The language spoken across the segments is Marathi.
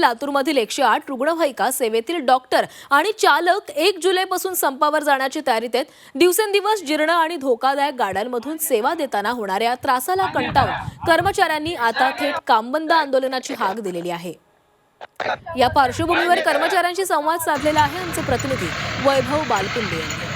लातूरमधील एकशे आठ रुग्णवाहिका सेवेतील डॉक्टर आणि चालक एक जुलैपासून संपावर जाण्याची तयारीत आहेत दिवसेंदिवस जीर्ण आणि धोकादायक गाड्यांमधून सेवा देताना होणाऱ्या त्रासाला कंटाळून कर्मचाऱ्यांनी आता थेट कामबंद आंदोलनाची हाक दिलेली आहे. या पार्श्वभूमीवर कर्मचाऱ्यांशी संवाद साधलेला आहे आमचे प्रतिनिधी वैभव बालकुंडे यांनी.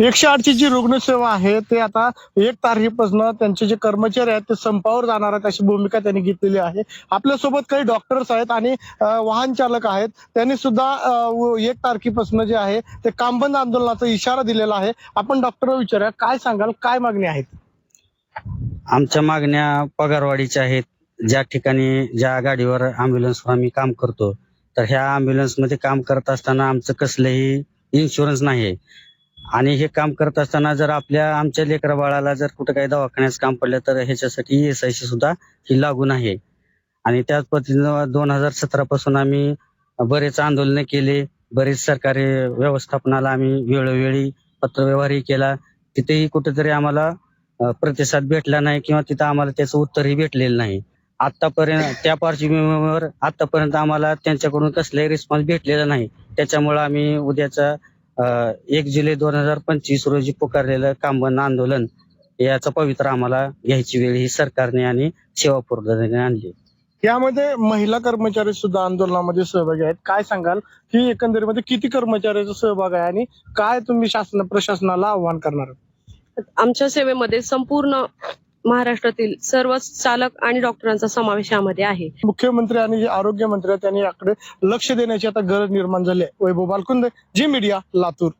एकशे आठची जी रुग्णसेवा आहे ते आता एक तारखेपासून त्यांचे जे कर्मचारी आहेत ते संपावर जाणार आहेत अशी भूमिका त्यांनी घेतलेली आहे. आपल्यासोबत काही डॉक्टर्स आहेत आणि वाहन चालक आहेत. त्यांनी सुद्धा एक तारखेपासून जे आहे ते कामबंद आंदोलनाचा इशारा दिलेला आहे. आपण डॉक्टर विचारूया काय सांगाल काय मागणी आहेत? आमच्या मागण्या पगारवाढीच्या आहेत. ज्या ठिकाणी ज्या गाडीवर अँब्युलन्सवर आम्ही काम करतो तर ह्या अँब्युलन्समध्ये काम करत असताना आमचं कसलंही इन्शुरन्स नाही आणि हे काम करत असताना जर आपल्या आमच्या लेकरा बाळाला जर कुठं काही दवाखान्यात काम पडलं तर ह्याच्यासाठी एस आय सी सुद्धा ही लागून आहे. आणि त्याच पद्धतीनं दोन हजार सतरा पासून आम्ही बरेच आंदोलनं केले बरेच सरकारी व्यवस्थापनाला आम्ही वेळोवेळी पत्रव्यवहारही केला. तिथेही कुठेतरी आम्हाला प्रतिसाद भेटला नाही किंवा तिथं आम्हाला त्याचं उत्तरही भेटलेलं नाही. आतापर्यंत त्या पार्श्वभूमीवर आतापर्यंत आम्हाला त्यांच्याकडून कसलाही रिस्पॉन्स भेटलेला नाही. त्याच्यामुळे आम्ही उद्याचा एक जुलै दोन हजार पंचवीस रोजी पुकारलेलं कामबंद आंदोलन याचा पवित्र आम्हाला घ्यायची वेळ ही सरकारने आणि सेवा प्रदानाने आणली. यामध्ये महिला कर्मचारी सुद्धा आंदोलनामध्ये सहभागी आहेत. काय सांगाल? की एकंदरीमध्ये किती कर्मचाऱ्याचा सहभाग आहे आणि काय तुम्ही शासन प्रशासनाला आव्हान करणार आहात? आमच्या सेवेमध्ये संपूर्ण महाराष्ट्रातील सर्वच चालक आणि डॉक्टरांचा समावेश यामध्ये आहे. मुख्यमंत्री आणि जे आरोग्य मंत्री त्यांनी याकडे लक्ष देण्याची आता गरज निर्माण झाली आहे. वैभव बालकुंद जी मीडिया लातूर.